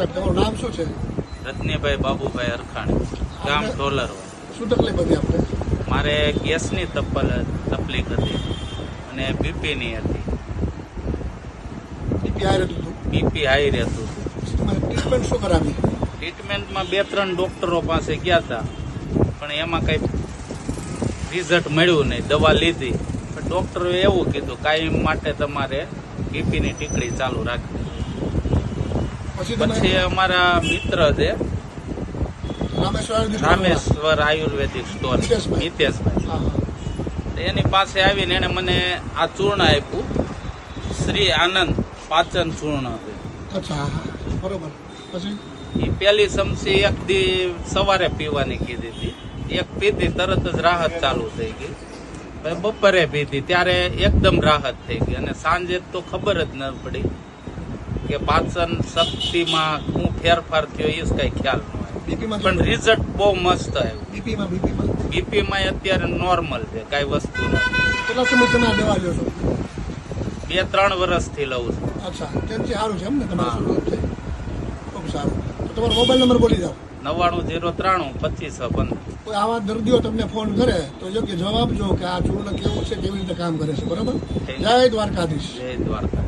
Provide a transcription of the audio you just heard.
સાહેબ તમારું નામ શું છે? રત્નીભાઈ બાબુભાઈ અરખાણી ગામ ડોલર શું તકલીફ હતી આપણે? મારે ગેસની તપલ તકલીફ હતી અને બીપીની હતી. બીપી હાઈ રહેતું હતું બીપી હાઈ રહેતું હતું ટ્રીટમેન્ટ શું કરાવી? ટ્રીટમેન્ટમાં બે ત્રણ ડોક્ટરો પાસે ગયા હતા પણ એમાં કંઈ રિઝલ્ટ મળ્યું નહીં દવા લીધી. પણ ડોક્ટરોએ એવું કીધું કાયમ માટે તમારે બીપીની ટીકડી ચાલુ રાખવી. પછી અમારા મિત્ર છે રામેશ્વર આયુર્વેદિક સ્ટોર મિતેશભાઈ. મિતેશભાઈ હા હા. એની પાસે આવીને એને મને આ ચૂર્ણ આપ્યું. શ્રી આનંદ પાચન ચૂર્ણ બરોબર. પછી? એ પેલી સમસી એક દી સવારે પીવાની કીધી હતી. એક પીધી તરત જ રાહત ચાલુ થઈ ગઈ. બપોરે પીધી ત્યારે એકદમ રાહત થઈ ગઈ. અને સાંજે તો ખબર જ ન પડી. કે પાચન શક્તિમાં શું ફેરફાર થયો એ જ કઈ ખ્યાલ ન આવ્યો પણ રિઝલ્ટ બહુ મસ્ત આવ્યું. બીપીમાં અત્યારે નોર્મલ છે કાંઈ વસ્તુ નથી. બે ત્રણ વર્ષથી લઉં છું. અચ્છા ત્યાંથી સારું છે એમ ને. તમારું છે? ખૂબ સારું. તો તમારો મોબાઈલ નંબર બોલી જાઓ નવ્વાણું જીરો ત્રાણું પચીસ કોઈ આવા દર્દીઓ તમને ફોન કરે તો યોગ્ય જવાબ જો કે આ ચૂર્ણ કેવું છે કેવી રીતે કામ કરે છે બરોબર? જય દ્વારકાધીશ. જય દ્વારકા